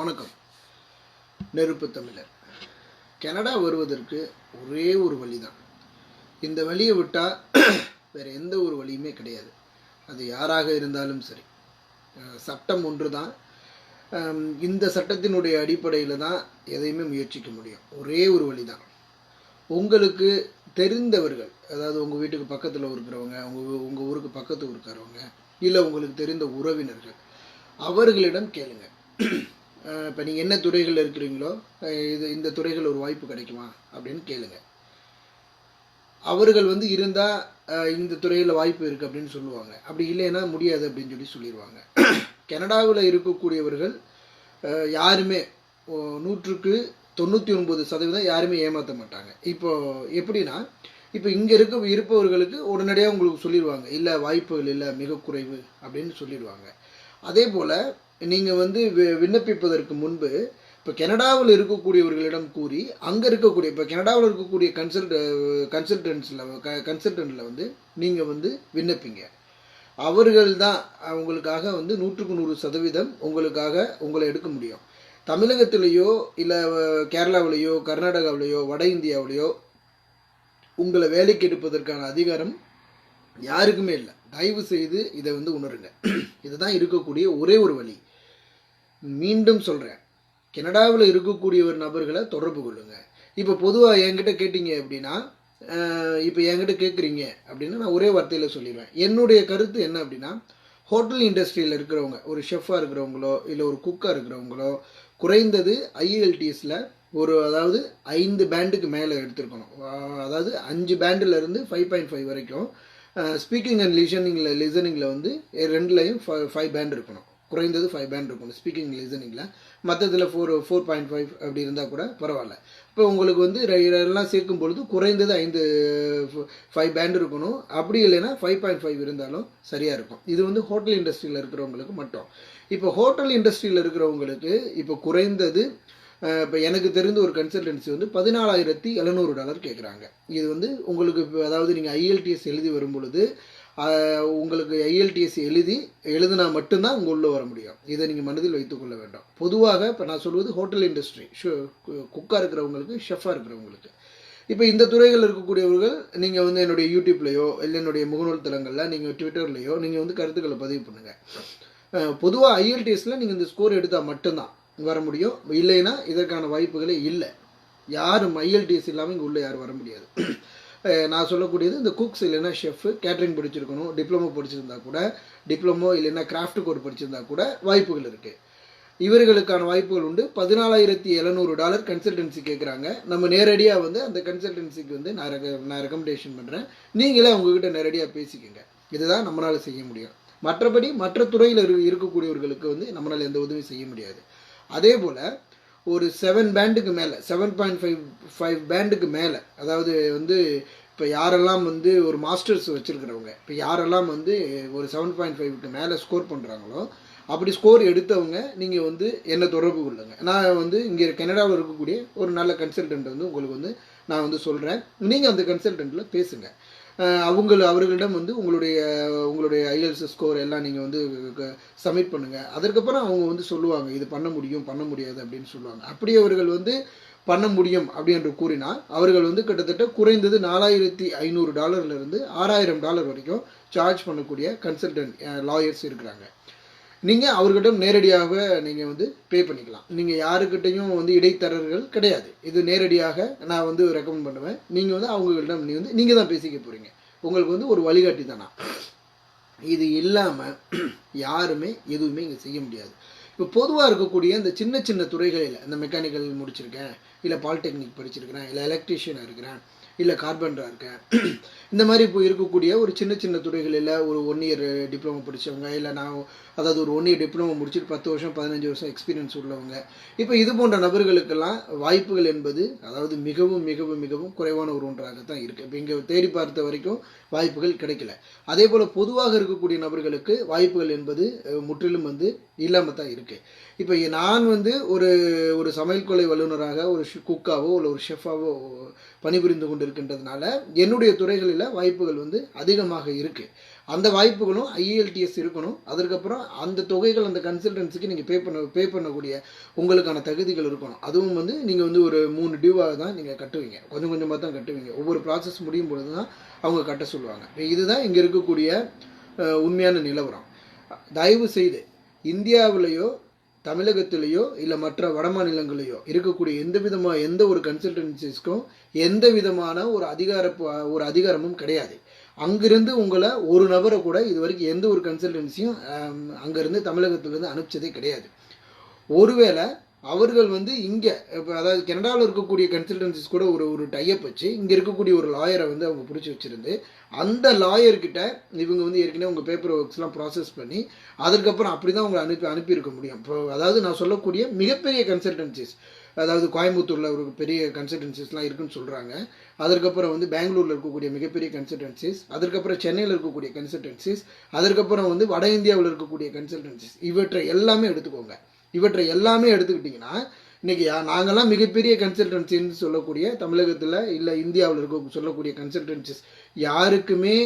வணக்கம். நெருப்பு தமிழர். கனடா வருவதற்கு ஒரே ஒரு வழி தான் இந்த வழியை விட்டால் வேறு எந்த ஒரு வழியுமே கிடையாது. அது யாராக இருந்தாலும் சரி. சட்டம் ஒன்று தான் இந்த சட்டத்தினுடைய அடிப்படையில் தான் எதையுமே முயற்சிக்க முடியும். ஒரே ஒரு வழி தான் உங்களுக்கு தெரிந்தவர்கள் அதாவது உங்கள் வீட்டுக்கு பக்கத்தில் இருக்கிறவங்க உங்கள் உங்கள் ஊருக்கு பக்கத்து இருக்கிறவங்க இல்லை உங்களுக்கு தெரிந்த உறவினர்கள் அவர்களிடம் கேளுங்க. இப்போ நீங்கள் என்ன துறைகளில் இருக்கிறீங்களோ இது இந்த துறைகள் ஒரு வாய்ப்பு கிடைக்குமா அப்படின்னு கேளுங்க. அவர்கள் வந்து இருந்தால் இந்த துறையில் வாய்ப்பு இருக்குது அப்படின்னு சொல்லுவாங்க. அப்படி இல்லைன்னா முடியாது அப்படின்னு சொல்லி சொல்லிடுவாங்க கனடாவில் இருக்கக்கூடியவர்கள் அஹ், யாருமே நூற்றுக்கு தொண்ணூற்றி ஒன்பது சதவீதம் யாருமே ஏமாற்ற மாட்டாங்க. இப்போ எப்படின்னா இப்போ இங்கே இருக்க இருப்பவர்களுக்கு உடனடியாக உங்களுக்கு சொல்லிடுவாங்க இல்லை வாய்ப்புகள் இல்லை மிக குறைவு அப்படின்னு சொல்லிடுவாங்க அதே போல் நீங்கள் வந்து வி- விண்ணப்பிப்பதற்கு முன்பு இப்போ கனடாவில் இருக்கக்கூடியவர்களிடம் கூறி அங்கே இருக்கக்கூடிய இப்போ கனடாவில் இருக்கக்கூடிய கன்சல்ட் கன்சல்டன்ஸில் கன்சல்டன்ட்டில் வந்து நீங்கள் வந்து விண்ணப்பிங்க. அவர்கள் தான் உங்களுக்காக வந்து நூற்றுக்கு நூறு சதவீதம் உங்களுக்காக உங்களை எடுக்க முடியும். தமிழகத்திலேயோ இல்லை கேரளாவிலேயோ கர்நாடகாவிலேயோ வட இந்தியாவிலேயோ உங்களை வேலைக்கு எடுப்பதற்கான அதிகாரம் யாருக்குமே இல்லை. தயவு செய்து இதை வந்து உணருங்க. இதுதான் இருக்கக்கூடிய ஒரே ஒரு வழி. மீண்டும் சொல்கிறேன் கனடாவில் இருக்கக்கூடிய ஒரு நபர்களை தொடர்பு கொள்ளுங்க. இப்போ பொதுவாக என்கிட்ட கேட்டிங்க அப்படின்னா இப்போ என்கிட்ட கேட்குறீங்க அப்படின்னா நான் ஒரே வார்த்தையில் சொல்லிடுவேன். என்னுடைய கருத்து என்ன அப்படின்னா ஹோட்டல் இண்டஸ்ட்ரியில் இருக்கிறவங்க ஒரு ஷெஃபாக இருக்கிறவங்களோ இல்லை ஒரு குக்காக இருக்கிறவங்களோ குறைந்தது ஐஎல்டிஎஸில் ஒரு அதாவது ஐந்து பேண்டுக்கு மேலே எடுத்திருக்கணும். அதாவது அஞ்சு பேண்டுலேருந்து ஃபைவ் பாயிண்ட் ஃபைவ் வரைக்கும் ஸ்பீக்கிங் அண்ட் லிசனிங்கில் லிசனிங்கில் வந்து ரெண்டுலையும் ஃபைவ் பேண்ட் இருக்கணும். குறைந்தது ஃபைவ் பேண்ட் இருக்கணும் ஸ்பீக்கிங் லிசனிங்கில் மற்றதில் ஃபோர் ஃபோர் பாயிண்ட் ஃபைவ் அப்படி இருந்தால் கூட பரவாயில்ல. இப்போ உங்களுக்கு வந்து எல்லாம் சேர்க்கும் பொழுது குறைந்தது ஐந்து ஃபைவ் பேண்ட் இருக்கணும். அப்படி இல்லைன்னா ஃபைவ் பாயிண்ட் ஃபைவ் இருந்தாலும் சரியாக இருக்கும். இது வந்து ஹோட்டல் இண்டஸ்ட்ரியில் இருக்கிறவங்களுக்கு மட்டும். இப்போ ஹோட்டல் இண்டஸ்ட்ரியில் இருக்கிறவங்களுக்கு இப்போ குறைந்தது இப்போ எனக்கு தெரிந்த ஒரு கன்சல்டன்சி வந்து பதினாலாயிரத்தி எழுநூறு டாலர் கேட்குறாங்க இது வந்து உங்களுக்கு இப்போ அதாவது நீங்கள் ஐஎல்டிஎஸ் எழுதி வரும் பொழுது உங்களுக்கு ஐஎல்டிஎஸ் எழுதி எழுதினா மட்டும்தான் உங்கள் உள்ளே வர முடியும். இதை நீங்கள் மனதில் வைத்துக்கொள்ள வேண்டாம். பொதுவாக இப்போ நான் சொல்வது ஹோட்டல் இண்டஸ்ட்ரி குக்காக இருக்கிறவங்களுக்கு ஷெஃபாக இருக்கிறவங்களுக்கு. இப்போ இந்த துறைகள் இருக்கக்கூடியவர்கள் நீங்கள் வந்து என்னுடைய யூடியூப்லேயோ இல்லை என்னுடைய முகநூல் தளங்களில் நீங்கள் ட்விட்டர்லேயோ நீங்கள் வந்து கருத்துக்களை பதிவு பண்ணுங்கள் பொதுவாக ஐஎல்டிஎஸில் நீங்கள் இந்த ஸ்கோர் எடுத்தால் மட்டும்தான் வர முடியும். இல்லைன்னா இதற்கான வாய்ப்புகளே இல்லை. யாரும் ஐஎல்டிஎஸ் இல்லாமல் இங்கே உள்ளே யாரும் வர முடியாது. நான் சொல்லக்கூடியது இந்த குக்ஸ் இல்லைன்னா ஷெஃப் கேட்ரிங் படிச்சிருக்கணும் டிப்ளமோ படிச்சிருந்தா கூட டிப்ளமோ இல்லைன்னா கிராஃப்ட் கோர்ட் படிச்சிருந்தா கூட வாய்ப்புகள் இருக்குது இவர்களுக்கான வாய்ப்புகள் உண்டு. பதினாலாயிரத்தி எழுநூறு டாலர் கன்சல்டன்சி கேட்குறாங்க நம்ம நேரடியாக வந்து அந்த கன்சல்டன்சிக்கு வந்து நான் ரெக நான் ரெக்கமெண்டேஷன் பண்ணுறேன் நீங்களே அவங்கக்கிட்ட நேரடியாக பேசிக்கங்க. இதுதான் நம்மளால் செய்ய முடியும். மற்றபடி மற்ற துறையில் இரு இருக்கக்கூடியவர்களுக்கு வந்து நம்மளால் எந்த உதவியும் செய்ய முடியாது. அதே போல் ஒரு செவன் பேண்டுக்கு மேலே செவன் பாயிண்ட் ஃபைவ் ஃபைவ் பேண்டுக்கு மேலே. அதாவது வந்து இப்போ யாரெல்லாம் வந்து ஒரு மாஸ்டர்ஸ் வச்சுருக்கிறவங்க இப்போ யாரெல்லாம் வந்து ஒரு செவன் பாயிண்ட் ஃபைவ்க்கு மேலே ஸ்கோர் பண்ணுறாங்களோ அப்படி ஸ்கோர் எடுத்தவங்க நீங்கள் வந்து என்னை தொடர்பு கொள்ளுங்க. நான் வந்து இங்கே கனடாவில் இருக்கக்கூடிய ஒரு நல்ல கன்சல்டன்ட் வந்து உங்களுக்கு வந்து நான் வந்து சொல்கிறேன் நீங்கள் அந்த கன்சல்டண்ட்டில் பேசுங்கள் அவங்க அவர்களிடம் வந்து உங்களுடைய உங்களுடைய ஐஎல்ஸ் ஸ்கோர் எல்லாம் நீங்கள் வந்து சப்மிட் பண்ணுங்கள் அதற்கப்புறம் அவங்க வந்து சொல்லுவாங்க இது பண்ண முடியும் பண்ண முடியாது அப்படின்னு சொல்லுவாங்க. அப்படி அவர்கள் வந்து பண்ண முடியும் அப்படி என்று கூறினால் அவர்கள் வந்து கிட்டத்தட்ட குறைந்தது நாலாயிரத்தி ஐநூறு டாலர்லேருந்து ஆறாயிரம் டாலர் வரைக்கும் சார்ஜ் பண்ணக்கூடிய கன்சல்டன்ட் லாயர்ஸ் இருக்கிறாங்க. நீங்கள் அவர்கிட்ட நேரடியாக நீங்கள் வந்து பே பண்ணிக்கலாம். நீங்கள் யாருக்கிட்டையும் வந்து இடைத்தரர்கள் கிடையாது. இது நேரடியாக நான் வந்து ரெக்கமெண்ட் பண்ணுவேன். நீங்கள் வந்து அவங்கள்ட்ட நீ வந்து நீங்கள் தான் பேசிக்க போகிறீங்க உங்களுக்கு வந்து ஒரு வழிகாட்டி தானா? இது இல்லாமல் யாருமே எதுவுமே இங்கே செய்ய முடியாது. இப்போ பொதுவாக இருக்கக்கூடிய இந்த சின்ன சின்ன துறைகளில் இந்த மெக்கானிக்கல் முடிச்சிருக்கேன் இல்லை பாலிடெக்னிக் படிச்சிருக்கிறேன் இல்லை எலக்ட்ரிஷியனாக இருக்கிறேன் இல்லை கார்பெண்டராக இருக்கேன் இந்த மாதிரி இப்போ இருக்கக்கூடிய ஒரு சின்ன சின்ன துறைகளில் ஒரு ஒன் இயர் டிப்ளமோ படித்தவங்க இல்லை நான் அதாவது ஒரு ஒன் இயர் டிப்ளமோ முடிச்சுட்டு பத்து வருஷம் பதினஞ்சு வருஷம் எக்ஸ்பீரியன்ஸ் உள்ளவங்க. இப்போ இது போன்ற நபர்களுக்கெல்லாம் வாய்ப்புகள் என்பது அதாவது மிகவும் மிகவும் மிகவும் குறைவான ஒரு ஒன்றாகத்தான் இருக்குது இப்போ இங்கே தேடி பார்த்த வரைக்கும் வாய்ப்புகள் கிடைக்கல. அதே போல் பொதுவாக இருக்கக்கூடிய நபர்களுக்கு வாய்ப்புகள் என்பது முற்றிலும் வந்து இல்லாமல் தான் இருக்குது இப்போ நான் வந்து ஒரு ஒரு சமையல் கொலை வல்லுநராக ஒரு குக்காவோ இல்லை ஒரு ஷெஃபாவோ பணிபுரிந்து கொண்டிருக்கின்றதுனால என்னுடைய துறைகளில் வாய்ப்புகள் வந்து அதிகமாக இருக்குது அந்த வாய்ப்புகளும் ஐஎல்டிஎஸ் இருக்கணும். அதற்கப்புறம் அந்த தொகைகள் அந்த கன்சல்டன்சிக்கு நீங்கள் பே பண்ண பே பண்ணக்கூடிய உங்களுக்கான தகுதிகள் இருக்கணும். அதுவும் வந்து நீங்கள் வந்து ஒரு மூணு டியூவாக தான் நீங்கள் கட்டுவீங்க. கொஞ்சம் கொஞ்சமாக தான் கட்டுவீங்க. ஒவ்வொரு ப்ராசஸ் முடியும் பொழுது தான் அவங்க கட்ட சொல்லுவாங்க. இதுதான் இங்கே இருக்கக்கூடிய உண்மையான நிலவரம். தயவு செய்து இந்தியாவிலேயோ தமிழகத்திலேயோ இல்லை மற்ற வட மாநிலங்களையோ இருக்கக்கூடிய எந்த விதமாக எந்த ஒரு கன்சல்டன்சிஸ்க்கும் எந்த விதமான ஒரு அதிகார ஒரு அதிகாரமும் கிடையாது. அங்கிருந்து உங்களை ஒரு நபரை கூட இது வரைக்கும் எந்த ஒரு கன்சல்டன்சியும் அங்கேருந்து தமிழகத்திலேருந்து அனுப்பிச்சதே கிடையாது. ஒருவேளை அவர்கள் வந்து இங்கே இப்போ அதாவது கனடாவில் இருக்கக்கூடிய கன்சல்டன்சிஸ் கூட ஒரு ஒரு டைப் வச்சு இங்கே இருக்கக்கூடிய ஒரு லாயரை வந்து அவங்க பிடிச்சி வச்சிருந்து அந்த லாயர்கிட்ட இவங்க வந்து ஏற்கனவே உங்கள் பேப்பர் ஒர்க்ஸ்லாம் ப்ராசஸ் பண்ணி அதுக்கப்புறம் அப்படி தான் உங்களை அனுப்பி அனுப்பியிருக்க முடியும். இப்போ அதாவது நான் சொல்லக்கூடிய மிகப்பெரிய கன்சல்டன்சிஸ் அதாவது கோயம்புத்தூரில் ஒரு பெரிய கன்சல்டன்சிஸ்லாம் இருக்குன்னு சொல்கிறாங்க அதற்கப்புறம் வந்து பெங்களூரில் இருக்கக்கூடிய மிகப்பெரிய கன்சல்டன்சிஸ் அதற்கப்புறம் சென்னையில் இருக்கக்கூடிய கன்சல்டன்சிஸ் அதற்கப்புறம் வந்து வட இந்தியாவில் இருக்கக்கூடிய கன்சல்டன்சிஸ் இவற்றை எல்லாமே எடுத்துக்கோங்க. இவற்றை எல்லாமே எடுத்துக்கிட்டிங்கன்னா இன்றைக்கி நாங்கள்லாம் மிகப்பெரிய கன்சல்டன்சின்னு சொல்லக்கூடிய தமிழகத்தில் இல்லை இந்தியாவில் இருக்க சொல்லக்கூடிய கன்சல்டன்சிஸ் யாருக்குமே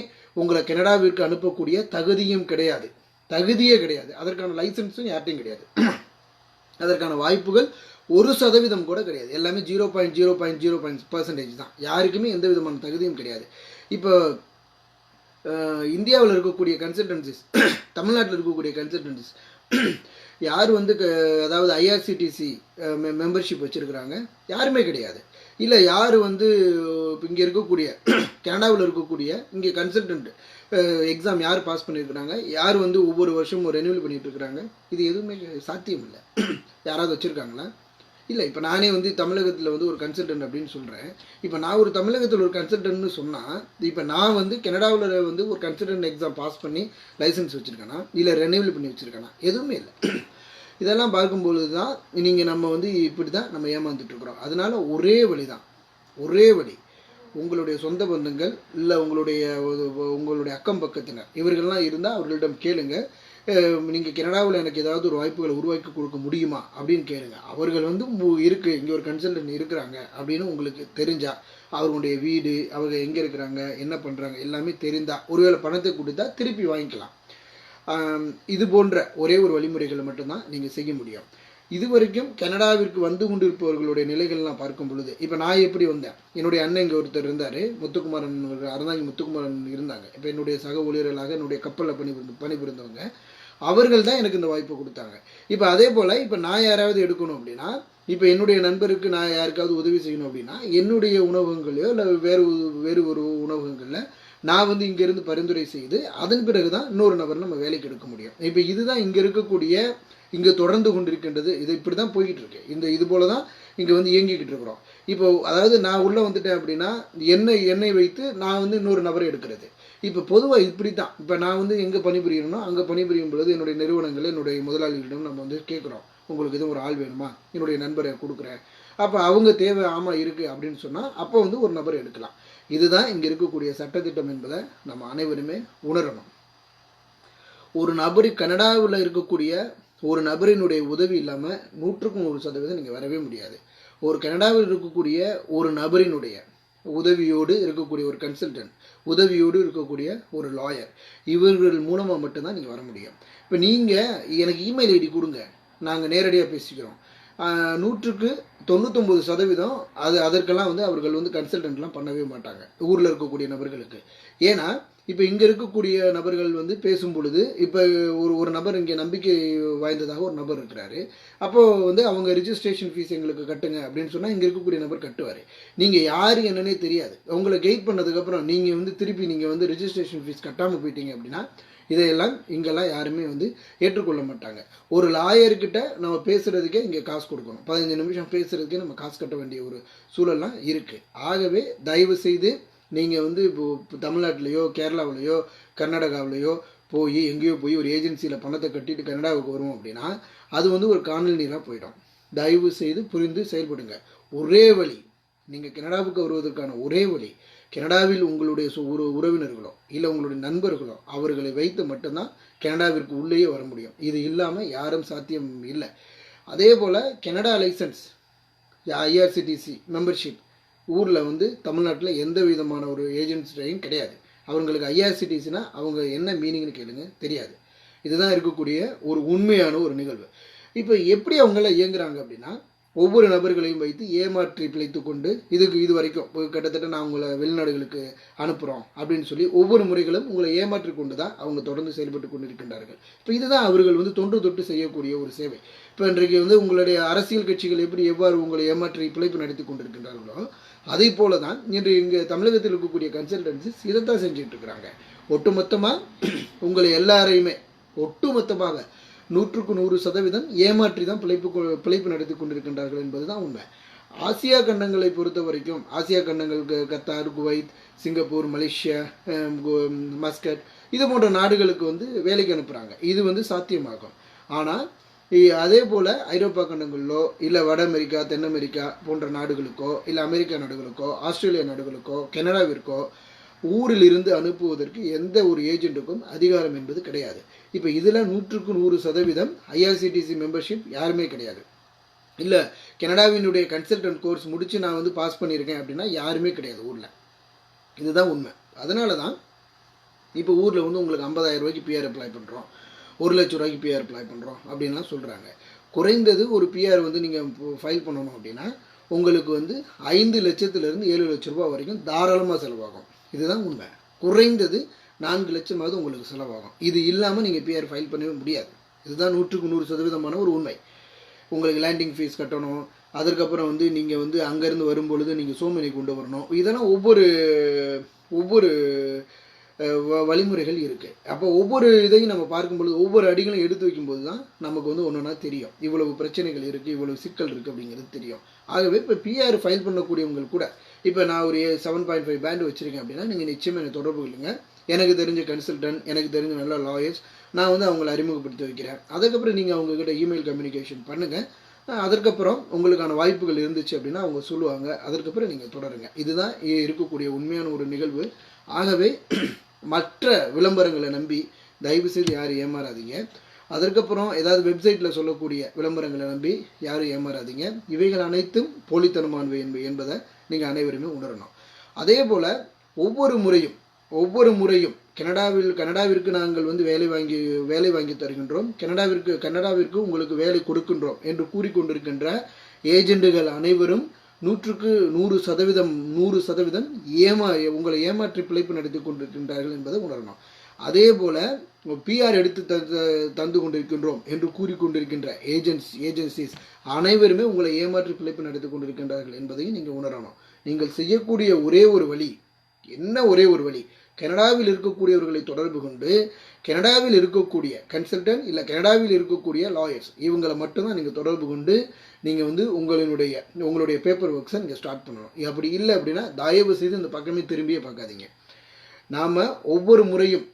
உங்களை கனடாவிற்கு அனுப்பக்கூடிய தகுதியும் கிடையாது. தகுதியே கிடையாது. அதற்கான லைசன்ஸும் யார்ட்டையும் கிடையாது. அதற்கான வாய்ப்புகள் ஒரு சதவீதம் கூட கிடையாது. எல்லாமே zero point zero point zero point percentage தான். யாருக்குமே எந்த விதமான தகுதியும் கிடையாது. இப்போ இந்தியாவில் இருக்கக்கூடிய கன்சல்டன்சிஸ் தமிழ்நாட்டில் இருக்கக்கூடிய கன்சல்டன்சிஸ் யார் வந்து க- அதாவது ஐஆர்சிடிசி மெம்பர்ஷிப் வச்சுருக்கிறாங்க? யாருமே கிடையாது. இல்லை யார் வந்து இங்கே இருக்கக்கூடிய கனடாவில் இருக்கக்கூடிய இங்கே கன்சல்டன்ட் எக்ஸாம் யார் பாஸ் பண்ணியிருக்கிறாங்க யார் வந்து ஒவ்வொரு வருஷமும் ரெனியூவல் பண்ணிகிட்டு இருக்கிறாங்க இது எதுவுமே சாத்தியம் இல்லை யாராவது வச்சுருக்காங்களா? இல்லை இப்போ நானே வந்து தமிழகத்தில் வந்து ஒரு கன்சல்டன்ட் அப்படின்னு சொல்கிறேன் இப்போ நான் ஒரு தமிழகத்தில் ஒரு கன்சல்டன்ட்னு சொன்னால் இப்போ நான் வந்து கனடாவில் வந்து ஒரு கன்சல்டன்ட் எக்ஸாம் பாஸ் பண்ணி லைசன்ஸ் வச்சுருக்கேனா இல்லை ரெனியூவல் பண்ணி வச்சுருக்கேனா எதுவுமே இல்லை. இதெல்லாம் பார்க்கும்பொழுது தான் நீங்கள் நம்ம வந்து இப்படி தான் நம்ம ஏமாந்துட்டுருக்குறோம். அதனால் ஒரே வழி தான் ஒரே வழி. உங்களுடைய சொந்த பந்தங்கள் இல்லை உங்களுடைய உங்களுடைய அக்கம் பக்கத்தினர் இவர்கள்லாம் இருந்தால் அவர்களிடம் கேளுங்கள் நீங்கள் கனடாவில் எனக்கு ஏதாவது ஒரு வாய்ப்புகளை உருவாக்கி கொடுக்க முடியுமா அப்படின்னு கேளுங்க. அவர்கள் வந்து இருக்குது இருக்கு இங்கே ஒரு கன்சல்டன்ட் இருக்கிறாங்க அப்படின்னு உங்களுக்கு தெரிஞ்சா அவர்களுடைய வீடு அவங்க எங்கே இருக்கிறாங்க என்ன பண்ணுறாங்க எல்லாமே தெரிந்தா ஒருவேளை பணத்தை கொடுத்தா திருப்பி வாங்கிக்கலாம். இது போன்ற ஒரே ஒரு வழிமுறைகளை மட்டும்தான் நீங்கள் செய்ய முடியும். இது வரைக்கும் கனடாவிற்கு வந்து கொண்டிருப்பவர்களுடைய நிலைகள்லாம் பார்க்கும் பொழுது இப்போ நான் எப்படி வந்தேன்? என்னுடைய அண்ணன் இங்கே ஒருத்தர் இருந்தார் முத்துக்குமாரன் ஒரு அறந்தாங்கி முத்துக்குமாரன் இருந்தாங்க. இப்போ என்னுடைய சக ஊழியர்களாக என்னுடைய கப்பலில் பணி பணிபுரிந்தவங்க. அவர்கள் தான் எனக்கு இந்த வாய்ப்பை கொடுத்தாங்க. இப்போ அதே போல் இப்போ நான் யாராவது எடுக்கணும் அப்படின்னா இப்போ என்னுடைய நண்பருக்கு நான் யாருக்காவது உதவி செய்யணும் அப்படின்னா என்னுடைய உணவகங்களையோ இல்லை வேறு ஒரு- வேறு ஒரு உணவகங்களில் நான் வந்து இங்கேருந்து பரிந்துரை செய்து அதன் பிறகு தான் இன்னொரு நபர் நம்ம வேலைக்கு எடுக்க முடியும். இப்போ இதுதான் இங்கே இருக்கக்கூடிய இங்கே தொடர்ந்து கொண்டிருக்கின்றது. இது இப்படி தான் போய்கிட்டு இருக்கு இந்த இது போல தான் இங்கே வந்து இயங்கிக்கிட்டு இருக்கிறோம் இப்போ அதாவது நான் உள்ளே வந்துட்டேன் அப்படின்னா என்னை என்னை வைத்து நான் வந்து இன்னொரு நபரை எடுக்கிறது. இப்போ பொதுவாக இப்படி தான் இப்போ நான் வந்து எங்கே பணிபுரியணும்னா அங்கே பணிபுரியும் பொழுது என்னுடைய நிறுவனங்கள் என்னுடைய முதலாளிகளிடம் நம்ம வந்து கேட்குறோம். உங்களுக்கு எதுவும் ஒரு ஆள் வேணுமா? என்னுடைய நண்பரை கொடுக்குறேன். அப்போ அவங்க தேவை ஆமாம் இருக்குது அப்படின்னு சொன்னால் அப்போ வந்து ஒரு நபர் எடுக்கலாம். இதுதான் இங்கே இருக்கக்கூடிய சட்டத்திட்டம் என்பதை நம்ம அனைவருமே உணரணும். ஒரு நபர் கனடாவில் இருக்கக்கூடிய ஒரு நபரினுடைய உதவி இல்லாமல் நூற்றுக்கும் ஒரு சதவீதம் நீங்கள் வரவே முடியாது. ஒரு கனடாவில் இருக்கக்கூடிய ஒரு நபரினுடைய உதவியோடு இருக்கக்கூடிய ஒரு கன்சல்டன்ட் உதவியோடு இருக்கக்கூடிய ஒரு லாயர் இவர்கள் மூலமாக மட்டும்தான் நீங்கள் வர முடியும். இப்போ நீங்கள் எனக்கு இமெயில் ஐடி கொடுங்க. நாங்கள் நேரடியாக பேசிக்கிறோம். நூற்றுக்கு தொண்ணூத்தொம்பது சதவீதம் அது அதற்கெல்லாம் வந்து அவர்கள் வந்து கன்சல்டன்ட்லாம் பண்ணவே மாட்டாங்க. ஊரில் இருக்கக்கூடிய நபர்களுக்கு. ஏன்னா இப்போ இங்கே இருக்கக்கூடிய நபர்கள் வந்து பேசும் பொழுது இப்போ ஒரு ஒரு நபர் இங்கே நம்பிக்கை வாய்ந்ததாக ஒரு நபர் இருக்கிறாரு. அப்போது வந்து அவங்க ரிஜிஸ்ட்ரேஷன் ஃபீஸ் எங்களுக்கு கட்டுங்க அப்படின்னு சொன்னால் இங்கே இருக்கக்கூடிய நபர் கட்டுவார். நீங்கள் யார் என்னன்னே தெரியாது. உங்களை கைட் பண்ணதுக்கப்புறம் நீங்கள் வந்து திருப்பி நீங்கள் வந்து ரிஜிஸ்ட்ரேஷன் ஃபீஸ் கட்டாமல் போயிட்டீங்க அப்படின்னா இதையெல்லாம் இங்கெல்லாம் யாருமே வந்து ஏற்றுக்கொள்ள மாட்டாங்க. ஒரு லாயர்கிட்ட நம்ம பேசுகிறதுக்கே இங்கே காசு கொடுக்கணும். பதினஞ்சு நிமிஷம் பேசுகிறதுக்கே நம்ம காசு கட்ட வேண்டிய ஒரு சூழல்லாம் இருக்குது ஆகவே தயவு செய்து நீங்கள் வந்து இப்போ இப்போ தமிழ்நாட்டிலையோ கேரளாவிலையோ கர்நாடகாவிலையோ போய் எங்கேயோ போய் ஒரு ஏஜென்சியில் பணத்தை கட்டிட்டு கனடாவுக்கு வருவோம் அப்படின்னா அது வந்து ஒரு காணல் நீராக போயிடும். தயவு செய்து புரிந்து செயல்படுங்க. ஒரே வழி நீங்கள் கனடாவுக்கு வருவதற்கான ஒரே வழி கனடாவில் உங்களுடைய ஒரு உறவினர்களோ இல்லை உங்களுடைய நண்பர்களோ அவர்களை வைத்து மட்டும்தான் கனடாவிற்கு உள்ளேயே வர முடியும். இது இல்லாமல் யாரும் சாத்தியம் இல்லை. அதே போல் கனடா லைசன்ஸ் ஐஆர்சிடிசி மெம்பர்ஷிப் ஊரில் வந்து தமிழ்நாட்டில் எந்த விதமான ஒரு ஏஜென்சியும் கிடையாது. அவங்களுக்கு ஐஆர்சிடிசினா அவங்க என்ன மீனிங்னு கேளுங்க. தெரியாது. இதுதான் இருக்கக்கூடிய ஒரு உண்மையான ஒரு நிகழ்வு. இப்போ எப்படி அவங்களாம் இயங்குறாங்க அப்படின்னா ஒவ்வொரு நபர்களையும் வைத்து ஏமாற்றி பிழைத்து கொண்டு இதுக்கு இது வரைக்கும் இப்போ கிட்டத்தட்ட நான் உங்களை வெளிநாடுகளுக்கு அனுப்புகிறோம் அப்படின்னு சொல்லி ஒவ்வொரு முறைகளும் உங்களை ஏமாற்றி கொண்டு தான் அவங்க தொடர்ந்து செயல்பட்டு கொண்டு இருக்கின்றார்கள் இப்போ இதுதான் அவர்கள் வந்து தொன்று தொட்டு செய்யக்கூடிய ஒரு சேவை. இப்போ இன்றைக்கு வந்து உங்களுடைய அரசியல் கட்சிகள் எப்படி எவ்வாறு உங்களை ஏமாற்றி பிழைப்பு நடத்தி கொண்டிருக்கின்றார்களோ அதே போல தான் இன்று இங்கே தமிழகத்தில் இருக்கக்கூடிய கன்சல்டன்சிஸ் இதைத்தான் செஞ்சுட்டு இருக்கிறாங்க ஒட்டுமொத்தமாக உங்களை எல்லாரையுமே ஒட்டுமொத்தமாக நூற்றுக்கு நூறு சதவீதம் ஏமாற்றி தான் பிழைப்பு கொ- பிழைப்பு நடத்தி கொண்டிருக்கின்றார்கள் என்பதுதான் உண்மை. ஆசியா கண்டங்களை பொறுத்த வரைக்கும் ஆசியா கண்டங்கள் கத்தார் குவைத் சிங்கப்பூர் மலேசியா கு- மஸ்கட் இது போன்ற நாடுகளுக்கு வந்து வேலைக்கு அனுப்புகிறாங்க இது வந்து சாத்தியமாகும். ஆனால் அதே போல் ஐரோப்பா கண்டங்களிலோ இல்லை வட அமெரிக்கா தென் அமெரிக்கா போன்ற நாடுகளுக்கோ இல்லை அமெரிக்கா நாடுகளுக்கோ ஆஸ்திரேலியா நாடுகளுக்கோ கனடாவிற்கோ ஊரில் இருந்து அனுப்புவதற்கு எந்த ஒரு ஏஜென்ட்டுக்கும் அதிகாரம் என்பது கிடையாது. இப்போ இதில் நூற்றுக்கு நூறு சதவீதம் ஐஆர்சிடிசி மெம்பர்ஷிப் யாருமே கிடையாது. இல்லை கனடாவினுடைய கன்சல்டன்ட் கோர்ஸ் முடித்து நான் வந்து பாஸ் பண்ணியிருக்கேன் அப்படின்னா யாருமே கிடையாது ஊரில். இதுதான் உண்மை. அதனால தான் இப்போ ஊரில் வந்து உங்களுக்கு 50000 ரூபாய்க்கு பிஆர் அப்ளை பண்ணுறோம் ஒரு லட்ச ரூபாய்க்கு பிஆர் அப்ளை பண்ணுறோம் அப்படின்லாம் சொல்கிறாங்க குறைந்தது ஒரு பிஆர் வந்து நீங்கள் ஃபைல் பண்ணணும் அப்படின்னா உங்களுக்கு வந்து ஐந்து லட்சத்துலேருந்து ஏழு லட்ச ரூபா வரைக்கும் தாராளமாக செலவாகும். இதுதான் உண்மை. குறைந்தது நான்கு லட்சமாவது உங்களுக்கு செலவாகும். இது இல்லாமல் நீங்கள் பிஆர் ஃபைல் பண்ணவே முடியாது. இதுதான் நூற்றுக்கு நூறு சதவீதமான ஒரு உண்மை. உங்களுக்கு லேண்டிங் ஃபீஸ் கட்டணும். அதற்கப்புறம் வந்து நீங்கள் வந்து அங்கேருந்து வரும்பொழுது நீங்கள் சோமனை கொண்டு வரணும். இதெல்லாம் ஒவ்வொரு ஒவ்வொரு வழிமுறைகள் இருக்குது அப்போ ஒவ்வொரு இதையும் நம்ம பார்க்கும்பொழுது ஒவ்வொரு அடிகளையும் எடுத்து வைக்கும்போது தான் நமக்கு வந்து ஒன்று ஒன்றா தெரியும். இவ்வளவு பிரச்சனைகள் இருக்குது இவ்வளவு சிக்கல் இருக்குது அப்படிங்கிறது தெரியும். ஆகவே இப்போ பிஆர் ஃபைல் பண்ணக்கூடியவங்க கூட இப்போ நான் ஒரு செவன் பாயிண்ட் ஃபைவ் பேண்ட் வச்சுருக்கேன் அப்படின்னா நீங்கள் நிச்சயமாக என்னை தொடர்பு கொள்ளுங்க. எனக்கு தெரிஞ்ச கன்சல்டன்ட் எனக்கு தெரிஞ்ச நல்ல லாயர்ஸ் நான் வந்து அவங்கள அறிமுகப்படுத்தி வைக்கிறேன். அதுக்கப்புறம் நீங்கள் அவங்கக்கிட்ட இமெயில் கம்யூனிகேஷன் பண்ணுங்கள் அதற்கப்புறம் உங்களுக்கான வாய்ப்புகள் இருந்துச்சு அப்படின்னா அவங்க சொல்லுவாங்க. அதற்கப்புறம் நீங்கள் தொடருங்க. இதுதான் இருக்கக்கூடிய உண்மையான ஒரு நிகழ்வு. ஆகவே மற்ற விளம்பரங்களை நம்பி தயவு செய்து யாரும் ஏமாறாதீங்க. அதற்கப்புறம் ஏதாவது வெப்சைட்டில் சொல்லக்கூடிய விளம்பரங்களை நம்பி யாரும் ஏமாறாதீங்க. இவைகள் அனைத்தும் போலித்தனமானவை என்ப என்பதை நீங்கள் அனைவருமே உணரணும். அதே போல் ஒவ்வொரு முறையும் ஒவ்வொரு முறையும் கனடாவில் கனடாவிற்கு நாங்கள் வந்து வேலை வாங்கி வேலை வாங்கி தருகின்றோம். கனடாவிற்கு கனடாவிற்கு உங்களுக்கு வேலை கொடுக்கின்றோம் என்று கூறிக்கொண்டிருக்கின்ற ஏஜெண்டுகள் அனைவரும் நூற்றுக்கு நூறு சதவீதம் நூறு சதவீதம் ஏமா உங்களை ஏமாற்றி பிழைப்பு நடத்தி கொண்டிருக்கின்றார்கள் என்பதை உணரணும். அதே போல பிஆர் எடுத்து த- தந்து கொண்டிருக்கின்றோம் என்று கூறிக்கொண்டிருக்கின்ற ஏஜென்ஸ் ஏஜென்சிஸ் அனைவருமே உங்களை ஏமாற்றி பிழைப்பு நடத்தி கொண்டிருக்கின்றார்கள் என்பதையும் நீங்கள் உணரணும். நீங்கள் செய்யக்கூடிய ஒரே ஒரு வழி என்ன ஒரே ஒரு வழி? கனடாவில் இருக்கக்கூடியவர்களை தொடர்பு கொண்டு கனடாவில் இருக்கக்கூடிய கன்சல்டன்ட் இல்லை கனடாவில் இருக்கக்கூடிய லாயர்ஸ் இவங்களை மட்டும்தான் நீங்கள் தொடர்பு கொண்டு நீங்கள் வந்து உங்களுடைய உங்களுடைய பேப்பர் ஒர்க்ஸை நீங்கள் ஸ்டார்ட் பண்ணணும். அப்படி இல்லை அப்படின்னா தயவு செய்து இந்த பக்கமே திரும்பியே பார்க்காதீங்க. நாம் ஒவ்வொரு முறையும்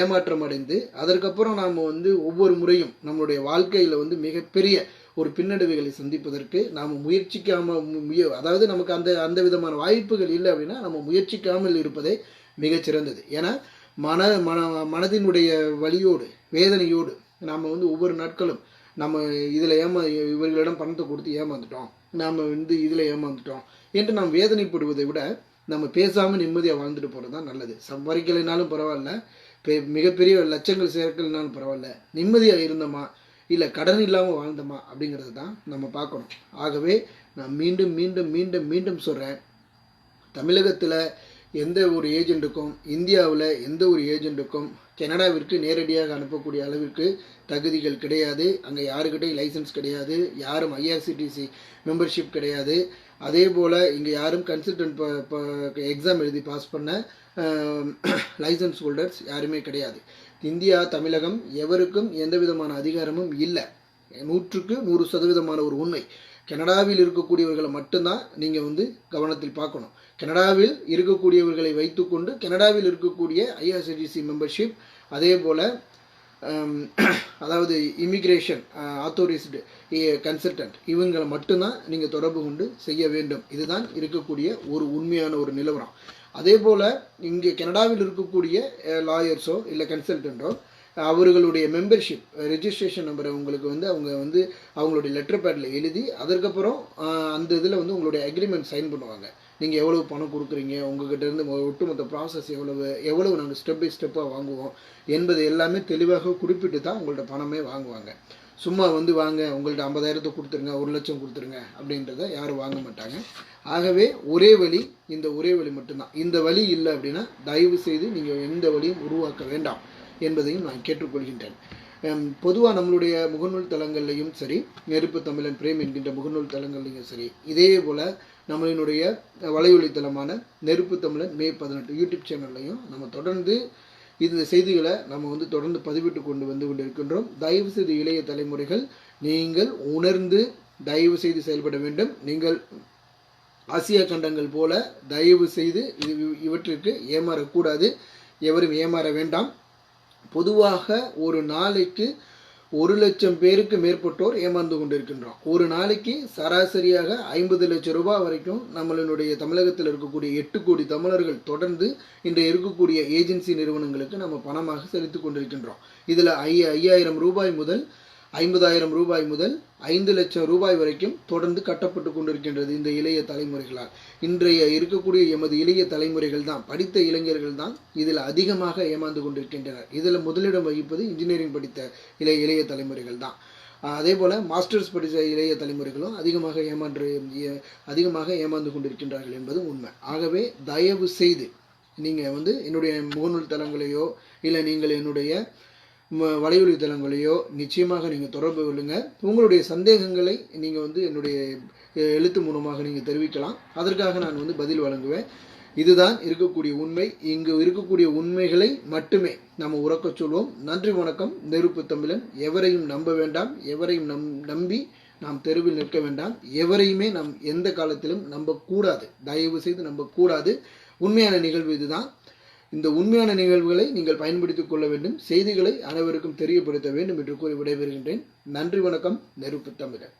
ஏமாற்றம் அடைந்து அதற்கப்புறம் நாம் வந்து ஒவ்வொரு முறையும் நம்மளுடைய வாழ்க்கையில் வந்து மிகப்பெரிய ஒரு பின்னடைவுகளை சந்திப்பதற்கு நாம் முயற்சிக்காமல் முய அதாவது நமக்கு அந்த அந்த விதமான வாய்ப்புகள் இல்லை அப்படின்னா நம்ம முயற்சிக்காமல் இருப்பதை மிகச்சிறந்தது. ஏன்னா மன மன மனதினுடைய வழியோடு வேதனையோடு நாம் வந்து ஒவ்வொரு நாட்களும் நம்ம இதில் ஏமா இவர்களிடம் பணத்தை கொடுத்து ஏமாந்துட்டோம். நாம் வந்து இதில் ஏமாந்துட்டோம் என்று நாம் வேதனைப்படுவதை விட நம்ம பேசாமல் நிம்மதியாக வாழ்ந்துட்டு போகிறது தான் நல்லது. சம்பாதிக்கலைனாலும் பரவாயில்ல. பெ- மிகப்பெரிய லட்சங்கள் சேர்க்கலைனாலும் பரவாயில்ல. நிம்மதியாக இருந்தோமா? இல்லை கடன் இல்லாமல் வாழ்ந்தோமா? அப்படிங்கிறது தான் நம்ம பார்க்கணும். ஆகவே நான் மீண்டும் மீண்டும் மீண்டும் மீண்டும் சொல்கிறேன் தமிழகத்தில் எந்த ஒரு ஏஜெண்ட்டுக்கும் இந்தியாவில் எந்த ஒரு ஏஜென்ட்டுக்கும் கனடாவிற்கு நேரடியாக அனுப்பக்கூடிய அளவிற்கு தகுதிகள் கிடையாது. அங்கே யாருக்கிட்டையும் லைசன்ஸ் கிடையாது. யாரும் ஐஆர்சிடிசி மெம்பர்ஷிப் கிடையாது. அதே போல் இங்கே யாரும் கன்சல்டன்ட் எக்ஸாம் எழுதி பாஸ் பண்ண லைசன்ஸ் ஹோல்டர்ஸ் யாருமே கிடையாது. இந்தியா தமிழகம் எவருக்கும் எந்த விதமான அதிகாரமும் இல்லை. நூற்றுக்கு நூறு சதவீதமான ஒரு உண்மை. கனடாவில் இருக்கக்கூடியவர்களை மட்டும்தான் நீங்கள் வந்து கவனத்தில் பார்க்கணும். கனடாவில் இருக்கக்கூடியவர்களை வைத்துக்கொண்டு கனடாவில் இருக்கக்கூடிய ஐஆர்சிடிசி மெம்பர்ஷிப் அதே போல் அதாவது இமிக்ரேஷன் ஆத்தோரைஸ்டு கன்சல்டன்ட் இவங்களை மட்டும்தான் நீங்கள் தொடர்பு கொண்டு செய்ய வேண்டும். இதுதான் இருக்கக்கூடிய ஒரு உண்மையான ஒரு நிலவரம். அதே போல் இங்கே கனடாவில் இருக்கக்கூடிய லாயர்ஸோ இல்லை கன்சல்டண்ட்டோ அவர்களுடைய மெம்பர்ஷிப் ரெஜிஸ்ட்ரேஷன் நம்பரை உங்களுக்கு வந்து அவங்க வந்து அவங்களுடைய லெட்டர் பேடில் எழுதி அதற்கப்புறம் அந்த இதில் வந்து உங்களுடைய அக்ரிமெண்ட் சைன் பண்ணுவாங்க. நீங்கள் எவ்வளவு பணம் கொடுக்குறீங்க உங்ககிட்ட இருந்து ஒட்டுமொத்த ப்ராசஸ் எவ்வளவு எவ்வளவு நாங்கள் ஸ்டெப் பை ஸ்டெப்பாக வாங்குவோம் என்பது எல்லாமே தெளிவாக குறிப்பிட்டு தான் உங்கள்ட்ட பணமே வாங்குவாங்க. சும்மா வந்து வாங்க உங்கள்ட்ட ஐம்பதாயிரத்தை கொடுத்துருங்க ஒரு லட்சம் கொடுத்துருங்க அப்படின்றத யாரும் வாங்க மாட்டாங்க. ஆகவே ஒரே வழி இந்த ஒரே வழி மட்டும்தான். இந்த வழி இல்லை அப்படின்னா தயவு செய்து நீங்கள் எந்த வழியும் உருவாக்க வேண்டாம். என்பதையும் நான் கேட்டுக்கொள்கின்றேன். பொதுவாக நம்மளுடைய முகநூல் தளங்கள்லையும் சரி நெருப்பு தமிழன் பிரேம் என்கின்ற முகநூல் தளங்கள்லையும் சரி இதே போல் நம்மளினுடைய வலையொலி தளமான நெருப்பு தமிழன் மே பதினெட்டு யூடியூப் சேனல்லையும் நம்ம தொடர்ந்து இந்த செய்திகளை நம்ம வந்து தொடர்ந்து பதிவிட்டு கொண்டு வந்து கொண்டிருக்கின்றோம். தயவு செய்து இளைய தலைமுறைகள் நீங்கள் உணர்ந்து தயவு செய்து செயல்பட வேண்டும். நீங்கள் ஆசியா கண்டங்கள் போல தயவு செய்து இது இவற்றிற்கு ஏமாறக்கூடாது. எவரும் ஏமாற வேண்டாம். பொதுவாக ஒரு நாளைக்கு ஒரு லட்சம் பேருக்கு மேற்பட்டோர் ஏமாந்து கொண்டிருக்கின்றோம். ஒரு நாளைக்கு சராசரியாக ஐம்பது லட்சம் ரூபாய் வரைக்கும் நம்மளுடைய தமிழகத்தில் இருக்கக்கூடிய எட்டு கோடி தமிழர்கள் தொடர்ந்து இன்று இருக்கக்கூடிய ஏஜென்சி நிறுவனங்களுக்கு நம்ம பணமாக செலுத்தி கொண்டிருக்கின்றோம். இதில் ஐ ஐயாயிரம் ரூபாய் முதல் ஐம்பதாயிரம் ரூபாய் முதல் ஐந்து லட்சம் ரூபாய் வரைக்கும் தொடர்ந்து கட்டப்பட்டு கொண்டிருக்கின்றது இந்த இளைய தலைமுறைகளால். இன்றைய இருக்கக்கூடிய எமது இளைய தலைமுறைகள் தான் படித்த இளைஞர்கள் தான் இதில் அதிகமாக ஏமாந்து கொண்டிருக்கின்றனர். இதில் முதலிடம் வகிப்பது இன்ஜினியரிங் படித்த இளைய இளைய தலைமுறைகள் தான். அதே போல் மாஸ்டர்ஸ் படித்த இளைய தலைமுறைகளும் அதிகமாக ஏமாற்று அதிகமாக ஏமாந்து கொண்டிருக்கின்றார்கள் என்பது உண்மை. ஆகவே தயவு செய்து நீங்கள் வந்து என்னுடைய முகநூல் தளங்களையோ இல்லை நீங்கள் என்னுடைய வலையொலி தளங்களையோ நிச்சயமாக நீங்கள் தொடர்பு கொள்ளுங்கள் உங்களுடைய சந்தேகங்களை நீங்கள் வந்து என்னுடைய எழுத்து மூலமாக நீங்கள் தெரிவிக்கலாம். அதற்காக நான் வந்து பதில் வழங்குவேன். இதுதான் இருக்கக்கூடிய உண்மை. இங்கு இருக்கக்கூடிய உண்மைகளை மட்டுமே நம்ம உறக்கச் சொல்வோம். நன்றி வணக்கம். நெருப்பு தமிழன் எவரையும் நம்ப வேண்டாம். எவரையும் நம் நம்பி நாம் தெருவில் நிற்க வேண்டாம். எவரையுமே நாம் எந்த காலத்திலும் நம்பக்கூடாது. தயவு செய்து நம்பக்கூடாது. உண்மையான நிகழ்வு இதுதான். இந்த உண்மையான நிகழ்வுகளை நீங்கள் பயன்படுத்திக் கொள்ள வேண்டும். செய்திகளை அனைவருக்கும் தெரியப்படுத்த வேண்டும் என்று கூறி விடைபெறுகின்றேன். நன்றி வணக்கம். நெருப்பு தமிழன்